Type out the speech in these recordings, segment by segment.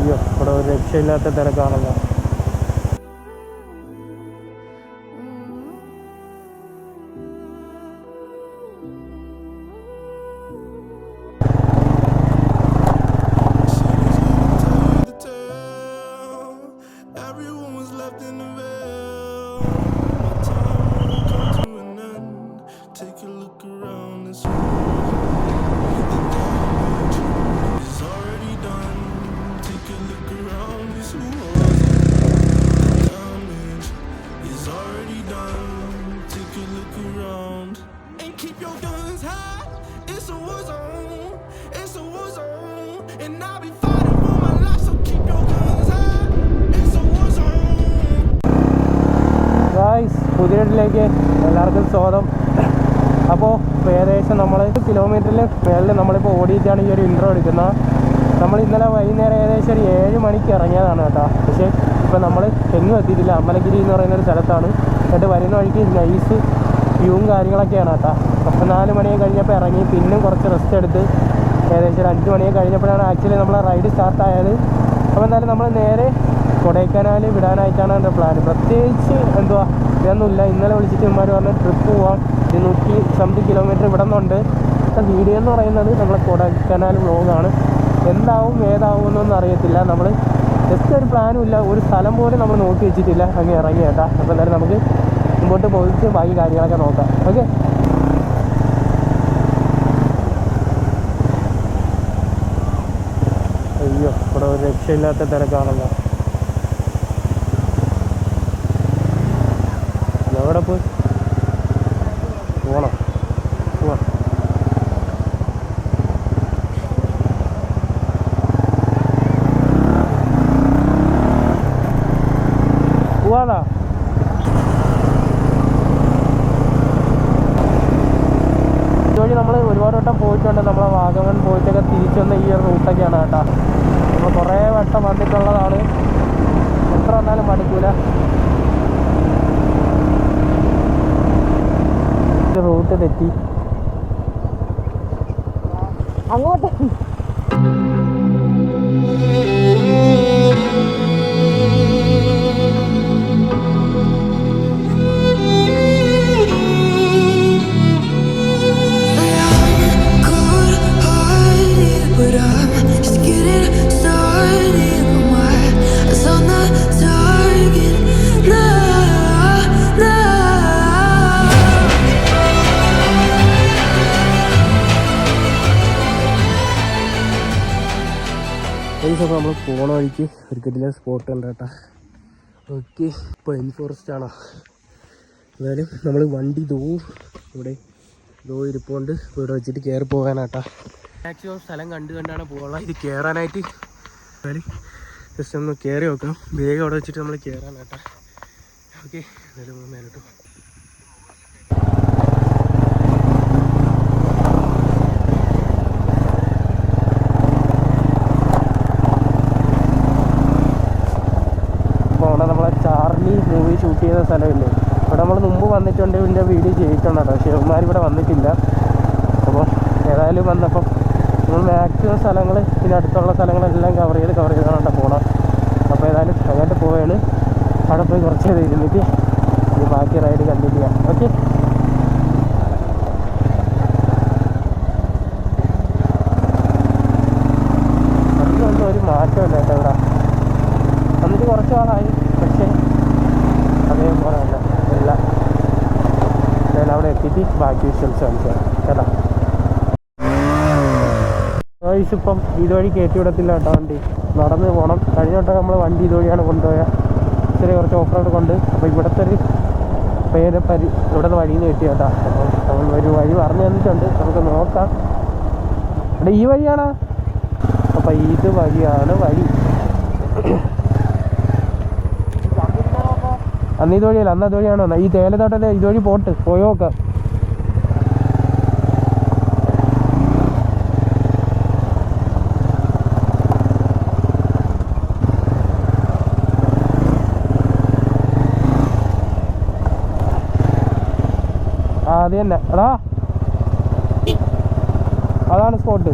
അയ്യോ ഇവിടെ ഒരു രക്ഷയില്ലാത്ത തിരക്കാണല്ലോ. അപ്പോൾ ഏകദേശം നമ്മൾ കിലോമീറ്ററിൽ മേളിൽ നമ്മളിപ്പോൾ ഓടിയിട്ടാണ് ഈ ഒരു ഇൻട്രോ എടുക്കുന്നത് നമ്മൾ ഇന്നലെ വൈകുന്നേരം ഏകദേശം ഒരു ഏഴ് മണിക്ക് ഇറങ്ങിയതാണ് കേട്ടോ. പക്ഷേ ഇപ്പോൾ നമ്മൾ എങ്ങും എത്തിയിട്ടില്ല. അമ്പലഗിരി എന്ന് പറയുന്ന ഒരു സ്ഥലത്താണ്. എന്നിട്ട് വരുന്ന വഴിക്ക് നൈസ് വ്യൂവും കാര്യങ്ങളൊക്കെയാണ് കേട്ടോ. അപ്പോൾ നാല് മണിയൊക്കെ കഴിഞ്ഞപ്പോൾ ഇറങ്ങി പിന്നും കുറച്ച് റെസ്റ്റ് എടുത്ത് ഏകദേശം ഒരു അഞ്ച് മണിയൊക്കെ കഴിഞ്ഞപ്പോഴാണ് ആക്ച്വലി നമ്മളെ റൈഡ് സ്റ്റാർട്ടായത് അപ്പോൾ എന്തായാലും നമ്മൾ നേരെ കൊടൈക്കനാൽ വിടാനായിട്ടാണ് എന്റെ പ്ലാൻ പ്രത്യേകിച്ച് എന്തുവാ ഇതൊന്നുമില്ല. ഇന്നലെ വിളിച്ചിട്ട് ഇമാർ പറഞ്ഞ ട്രിപ്പ് പോവാം. ഇരുന്നൂറ്റി സംതിങ് കിലോമീറ്റർ ഇവിടെ നിന്നുണ്ട് വീഡിയോ എന്ന് പറയുന്നത് നമ്മൾ കൊടൈക്കനാൽ വ്ലോഗാണ് എന്താവും ഏതാവും എന്നൊന്നും അറിയത്തില്ല. നമ്മൾ ജസ്റ്റ് ഒരു പ്ലാനും ഇല്ല. ഒരു സ്ഥലം പോലും നമ്മൾ നോക്കി വെച്ചിട്ടില്ല. അങ്ങ് ഇറങ്ങി കേട്ടാ. അപ്പോൾ എന്തായാലും നമുക്ക് മുമ്പോട്ട് പോയിട്ട് ബാക്കി കാര്യങ്ങളൊക്കെ നോക്കാം. ഓക്കെ അയ്യോ ഇവിടെ ഒരു രക്ഷയില്ലാത്ത തിരക്കാണല്ലോ. എവിടെ പോയി? പോണോ. പോവാ. പോവാതാ ഇതുവഴി നമ്മൾ ഒരുപാട് വട്ടം പോയിട്ടുണ്ട്. നമ്മളെ വാഗമൺ പോയിട്ടൊക്കെ തിരിച്ചു വന്ന ഈ ഒരു റൂട്ടൊക്കെയാണ് കേട്ടോ. നമ്മൾ കുറേ വട്ടം വന്നിട്ടുള്ളതാണ്. എത്ര വന്നാലും മടുക്കൂല. റൂട്ട് തെറ്റി. അങ്ങോട്ട് പോണ വഴിക്ക് ഒരു കിട്ടിലെ സ്പോട്ട് ഉണ്ട് കേട്ടോ. ഓക്കെ പൈൻ ഫോറസ്റ്റ് ആണോ? എന്തായാലും നമ്മൾ വണ്ടി ദോ ഇവിടെ ദോ ഇരിപ്പുണ്ട്. ഇവിടെ വെച്ചിട്ട് കയറി പോകാനാട്ടാ മാക്സിമം സ്ഥലം കണ്ടു കണ്ടാണ് പോകാനുള്ള ഇത് കയറാനായിട്ട് എന്തായാലും ജസ്റ്റ് ഒന്ന് കയറി നോക്കാം. വേഗം അവിടെ വെച്ചിട്ട് നമ്മൾ കയറാനാട്ടാ ഓക്കെ നമ്മൾ മേലോട്ട് പോകാം അപ്പോൾ അവിടെ നമ്മളെ ചാർലി മൂവി ഷൂട്ട് ചെയ്ത സ്ഥലമില്ലേ? ഇവിടെ നമ്മൾ മുമ്പ് വന്നിട്ടുണ്ട് ഇതിന്റെ വീഡിയോ ചെയ്തിട്ടുണ്ട് കേട്ടോ. പക്ഷേ ഇവിടെ വന്നിട്ടില്ല. അപ്പോൾ ഏതായാലും വന്നപ്പം നമ്മൾ മാക്സിമം സ്ഥലങ്ങൾ പിന്നെ അടുത്തുള്ള സ്ഥലങ്ങളെല്ലാം കവർ ചെയ്ത് കവർ ചെയ്താണ് പോകണം അപ്പോൾ ഏതായാലും അങ്ങോട്ട് പോവുകയാണ് അവിടെ പോയി കുറച്ച് ഇരുന്നിട്ട് ബാക്കി റൈഡ് കണ്ടിട്ട് ചെയ്യാം. ഓക്കെ അതിനൊന്നും ഒരു മാറ്റമില്ല കേട്ടോ ഇവിടെ വന്നിട്ട് കുറച്ച് നാളായി പക്ഷേ അതേപോലെ തന്നെ എല്ലാം ഞാൻ അവിടെ എത്തിയിട്ട് ബാക്കി വിഷ്വൽസ് കാണിച്ചു കേട്ടോ? വയസ്സ് ഇപ്പം ഇതുവഴി കയറ്റി വിടത്തില്ല കേട്ടോ വണ്ടി. നടന്ന് പോകണം കഴിഞ്ഞ വട്ടം നമ്മൾ വണ്ടി ഇതുവഴിയാണ് കൊണ്ടുപോയത് ചെറിയ കുറച്ച് ഓഫ് റോഡ് കൊണ്ട്. അപ്പോൾ ഇവിടുത്തെ ഒരു പേര് പരി ഇവിടുത്തെ വഴിയിൽ നിന്ന് കിട്ടി കേട്ടോ അപ്പം നമ്മൾ ഒരു വഴി പറഞ്ഞു തന്നിട്ടുണ്ട്. നമുക്ക് നോക്കാം. അവിടെ ഈ വഴിയാണോ? അപ്പം ഇത് വഴിയാണ് വഴി. അന്ന് ഇതുവഴിയല്ല അന്ന് അതുവഴിയാണോ ഈ തേയിലത്തോട്ടത്തെ ഇതുവഴി പോട്ട്. പോയി അത് തന്നെ എടാ. അതാണ് സ്പോട്ട്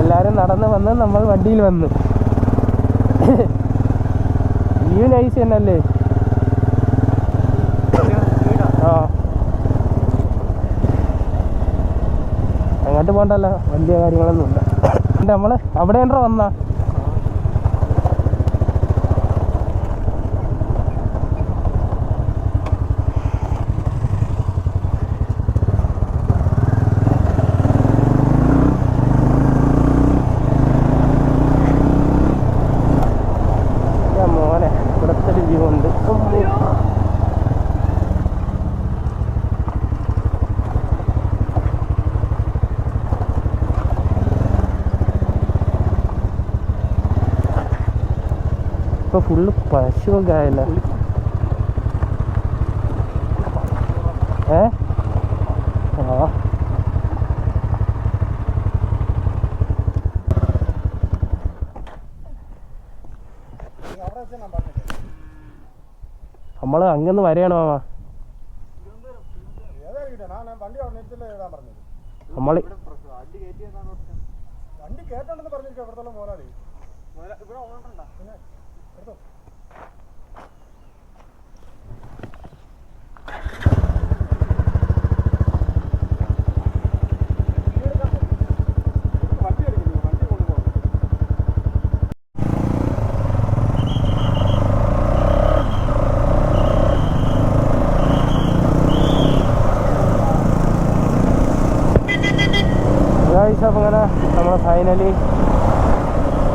എല്ലാവരും നടന്ന് വന്ന് നമ്മൾ വണ്ടിയിൽ വന്ന്. ഈ നൈസ് തന്നെയല്ലേ? ആ. അങ്ങോട്ട് പോകണ്ടല്ലോ. വലിയ കാര്യങ്ങളൊന്നും ഇല്ല. നമ്മൾ അവിടെ ഉണ്ടോ വന്നാ എന്റെ മോനെ ഇവിടുത്തെ ഒരു വ്യൂ ഉണ്ട് ഉമ്മി. ഇപ്പൊ ഫുള്ള് പശുവൊക്കെ ആയല്ലേ? ഏ? ആ. നമ്മൾ അങ്ങന്ന് വരെയാണോ മാമ. നമ്മൾ വണ്ടി കേട്ടുണ്ടെന്ന് പറഞ്ഞിരിക്കും ഇവിടുത്തെ മോലാളി വണ്ടി എടുക്കുന്നു വണ്ടി കൊണ്ടുപോകും ഗായ്സ് അപ്പം അങ്ങനെ നമ്മൾ ഫൈനലി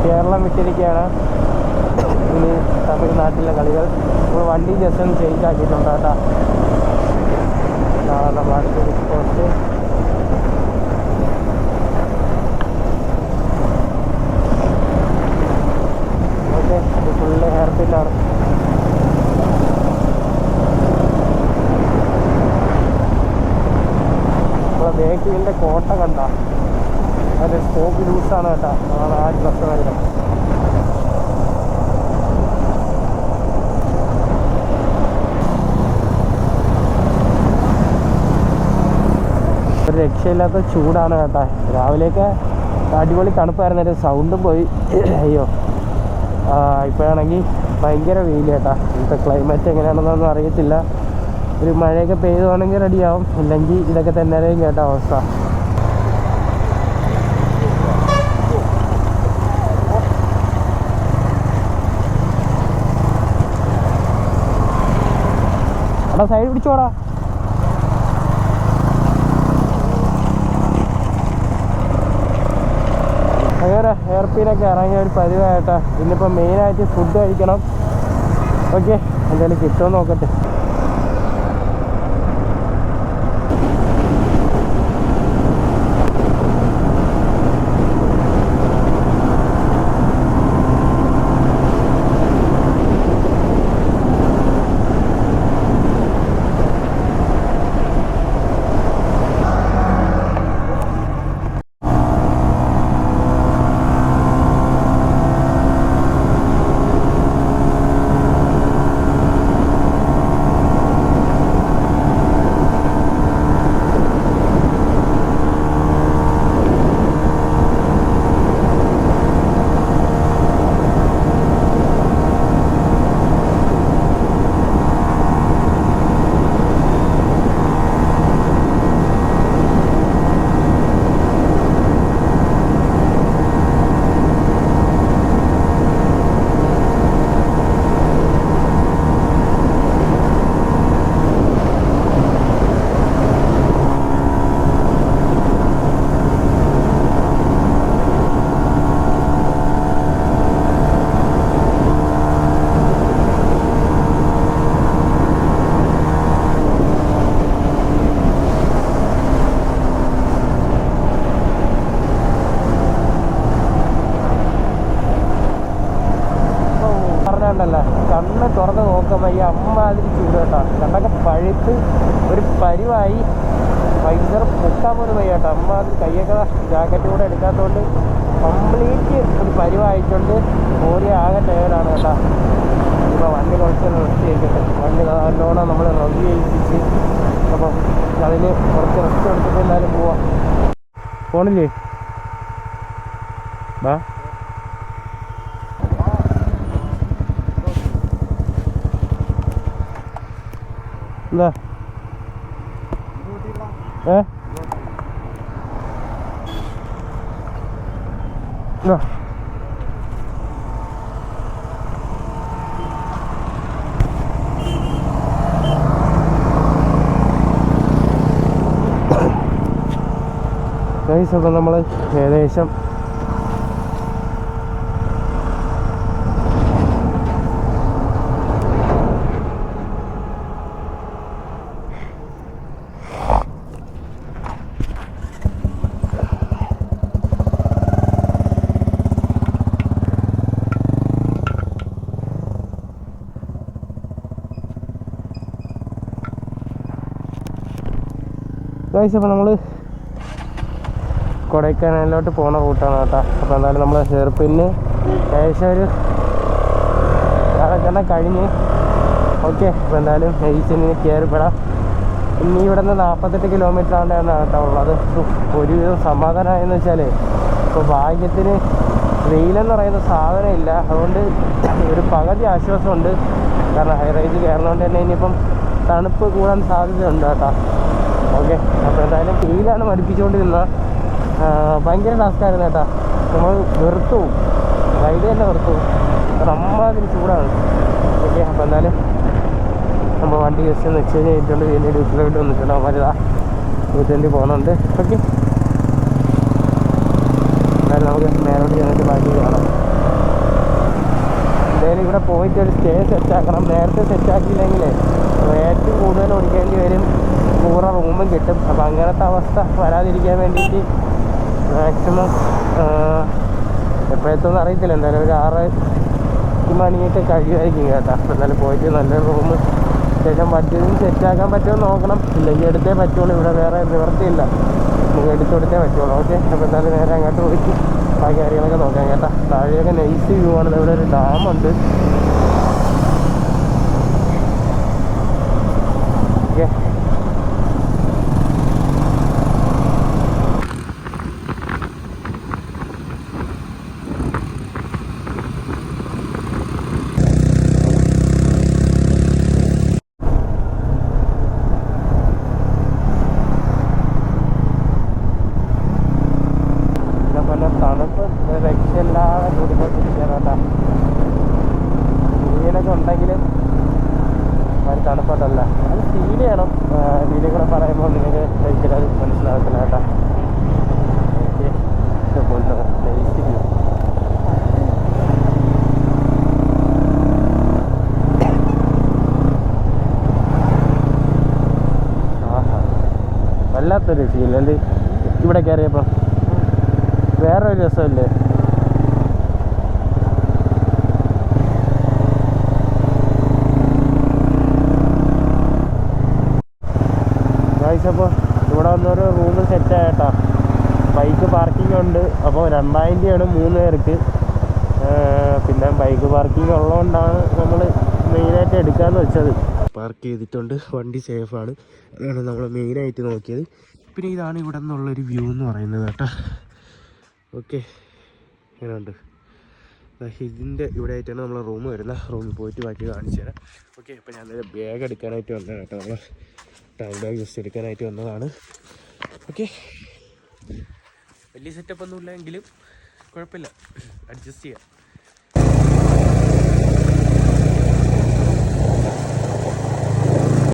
കേരളം വിട്ടിരിക്കുകയാണ് ഇനി തമിഴ്നാട്ടിലെ കളികൾ നമ്മൾ വണ്ടി ജസ്റ്റ് ഒന്ന് ചേഞ്ച് ആക്കിയിട്ടുണ്ട് കേട്ടോ. ഇതാണ് ബാക്ക് വീലിന്റെ കോട്ട കണ്ട. അതിന്റെ സ്കോപ്പ് ലൂസാണ് കേട്ടോ. ആ ഡ്രസ്സ് വരുന്നത് ഒരു രക്ഷയില്ലാത്ത ചൂടാണ് കേട്ടോ. രാവിലെയൊക്കെ അടിപൊളി തണുപ്പായിരുന്നു ഒരു സൗണ്ടും പോയി. അയ്യോ. ഇപ്പോഴാണെങ്കിൽ ഭയങ്കര വെയിൽ കേട്ടാ. ഇപ്പോഴത്തെ ക്ലൈമറ്റ് എങ്ങനെയാണെന്നൊന്നും അറിയത്തില്ല. ഒരു മഴയൊക്കെ പെയ്തുവാണെങ്കിൽ റെഡിയാവും. ഇല്ലെങ്കിൽ ഇതൊക്കെ തന്നെ അറിയും കേട്ടോ അവസ്ഥ. എടാ സൈഡ് പിടിച്ചോടാ. അങ്ങനെ എയർപിയിലൊക്കെ ഇറങ്ങിയ ഒരു പതിവായിട്ടാണ് ഇന്നിപ്പോൾ മെയിനായിട്ട് ഫുഡ് കഴിക്കണം. ഓക്കെ എന്തായാലും കിട്ടുമോ നോക്കട്ടെ. ഈ അമ്മാതിരി ചൂട് കേട്ടോ. കണ്ടൊക്കെ പഴുത്ത് ഒരു പരിവായി. വൈകുന്നേരം പൊക്കാൻ പോലും വയ്യ കേട്ടോ. അമ്മാതിരി കയ്യൊക്കെ ജാക്കറ്റ് കൂടെ എടുക്കാത്തതുകൊണ്ട് കംപ്ലീറ്റ് ഒരു പരിവായിട്ടുണ്ട് ഓരോ ആകെ ടയർഡാണ് കേട്ടോ. ഇപ്പോൾ വണ്ടി കുറച്ച് റെസ്റ്റ് ചെയ്തിട്ട് വണ്ടി നല്ലോണം നമ്മൾ റവ്യൂ ചെയ്യിപ്പിച്ച് അപ്പം അതിന് കുറച്ച് റെസ്റ്റ് എടുത്തിട്ട് എന്തായാലും പോവാം. പോണില്ലേ വാ എന്താ ഏ ഇതാ. ഗൈസ് അപ്പോൾ നമ്മൾ ഏകദേശം ഗൈസ് അപ്പോൾ നമ്മൾ കൊടൈക്കനാലിലോട്ട് പോകുന്ന റൂട്ടാണ് കേട്ടോ. അപ്പോൾ എന്തായാലും നമ്മൾ ചെറുപ്പിന് ഏകദേശം ഒരു അതൊക്കെ കഴിഞ്ഞ്. ഓക്കെ അപ്പോൾ എന്തായാലും ഏഷ്യന് കയറിപ്പെടാം. ഇനി ഇവിടെ നിന്ന് നാൽപ്പത്തെട്ട് കിലോമീറ്റർ ആണ്ടാണ് കേട്ടോ ഉള്ളത്. ഒരുവിധം സമാധാനമായെന്ന് വെച്ചാൽ ഇപ്പോൾ ഭാഗ്യത്തിന് വെയിലെന്ന് പറയുന്ന സാധനം ഇല്ല. അതുകൊണ്ട് ഒരു പകുതി ആശ്വാസമുണ്ട്. കാരണം ഹൈ റേഞ്ച് കയറുന്നതുകൊണ്ട് തന്നെ ഇനിയിപ്പം തണുപ്പ് കൂടാൻ സാധ്യതയുണ്ട് കേട്ടോ. ഓക്കെ. അപ്പോൾ എന്തായാലും വെയിലാണ് മടുപ്പിച്ചുകൊണ്ടിരുന്നത് ആ, ഭയങ്കര ടാസ്ക്കായിരുന്നു കേട്ടോ. നമ്മൾ വെറുത്തു. റൈഡ് തന്നെ വെറുത്തു. പോകും നമ്മളതിന് ചൂടാണ് ഓക്കെ അപ്പോൾ എന്തായാലും നമ്മൾ വണ്ടി ജസ്റ്റ് ഒന്ന് എക്സ്ചേഞ്ച് ചെയ്തിട്ടുണ്ട്. വലിയ ഡ്യൂട്ടിലോട്ട് വന്നിട്ടുണ്ട്. അവന്മാരിതാ വീട്ടിൽ പോകുന്നുണ്ട്. ഓക്കെ. എന്തായാലും നമുക്ക് മേലോട്ട് ചെന്നിട്ട് ബാക്കി കാണാം. എന്തായാലും ഇവിടെ പോയിട്ട് ഒരു സ്റ്റേ സെറ്റാക്കണം നേരത്തെ സെറ്റാക്കിയില്ലെങ്കിൽ റേറ്റ് കൂടുതൽ ഓടിക്കേണ്ടി വരും. കൂറ റൂമും കിട്ടും. അപ്പം അങ്ങനത്തെ അവസ്ഥ വരാതിരിക്കാൻ വേണ്ടിയിട്ട് മാക്സിമം എപ്പോഴെത്തുമെന്ന് അറിയത്തില്ല. എന്തായാലും ഒരു ആറ് മണിയൊക്കെ കഴിയുമായിരിക്കും കേട്ടോ. അപ്പം എന്തായാലും പോയിട്ട് നല്ല റൂം ശേഷം പറ്റിയതും സെറ്റാക്കാൻ പറ്റുമോ നോക്കണം. ഇല്ലെങ്കിൽ എടുത്തേ പറ്റുള്ളൂ. ഇവിടെ വേറെ നിവർത്തിയില്ല നമുക്ക് എടുത്തു കൊടുത്തേ പറ്റുള്ളൂ. ഓക്കെ അപ്പോൾ എന്തായാലും നേരെ അങ്ങോട്ട് പോയിട്ട് ബാക്കി കാര്യങ്ങളൊക്കെ നോക്കാം കേട്ടോ. താഴെയൊക്കെ നൈസ് വ്യൂ ആണ്. ഇവിടെ ഒരു ഡാമുണ്ട് ഓക്കെ പിന്നെ പല തണുപ്പ് ഒരു രക്ഷയില്ലാതെ കൂടിക്കൊണ്ടിരിക്കുകയാണ് കേട്ടോ സൂര്യനൊക്കെ ഉണ്ടെങ്കിലും ഒരു തണുപ്പട്ടല്ല. അത് ഫീൽ ചെയ്യണം. ഫീലിൽ കൂടെ പറയുമ്പോൾ നിങ്ങൾക്ക് ഒരിക്കലും അത് മനസ്സിലാകത്തില്ല കേട്ടോ. വല്ലാത്തൊരു ഫീൽ അല്ലേ ഇവിടെ കയറിയപ്പോൾ വേറൊരു രസമല്ലേ അപ്പോൾ ഇവിടെ വന്നൊരു റൂം സെറ്റ് ആയിട്ടാ ബൈക്ക് പാർക്കിംഗ് ഉണ്ട് അപ്പോൾ രണ്ടായിരം രൂപയാണ് മൂന്ന് പേർക്ക്. പിന്നെ ബൈക്ക് പാർക്കിംഗ് ഉള്ളതുകൊണ്ടാണ് നമ്മൾ മെയിനായിട്ട് എടുക്കാമെന്ന് വെച്ചത്. പാർക്ക് ചെയ്തിട്ടുണ്ട്. വണ്ടി സേഫാണ് അതാണ് നമ്മൾ മെയിനായിട്ട് നോക്കിയത്. പിന്നെ ഇതാണ് ഇവിടെ നിന്നുള്ളൊരു വ്യൂ എന്ന് പറയുന്നത് കേട്ടോ. ഓക്കെ ഇങ്ങനെയുണ്ട് ഇതിന്റെ ഇവിടെ ആയിട്ടാണ് നമ്മൾ റൂം വരുന്നത്. റൂമിൽ പോയിട്ട് ബാക്കി കാണിച്ചു തരാം. ഓക്കെ അപ്പോൾ ഞാൻ ബാഗ് എടുക്കാനായിട്ട് വന്നതാണ് കേട്ടോ നമ്മൾ ടൗൺ ബാഗ് ജസ്റ്റ് എടുക്കാനായിട്ട് വന്നതാണ്. ഓക്കെ വലിയ സെറ്റപ്പ് ഒന്നും ഇല്ല എങ്കിലും കുഴപ്പമില്ല. അഡ്ജസ്റ്റ് ചെയ്യാം.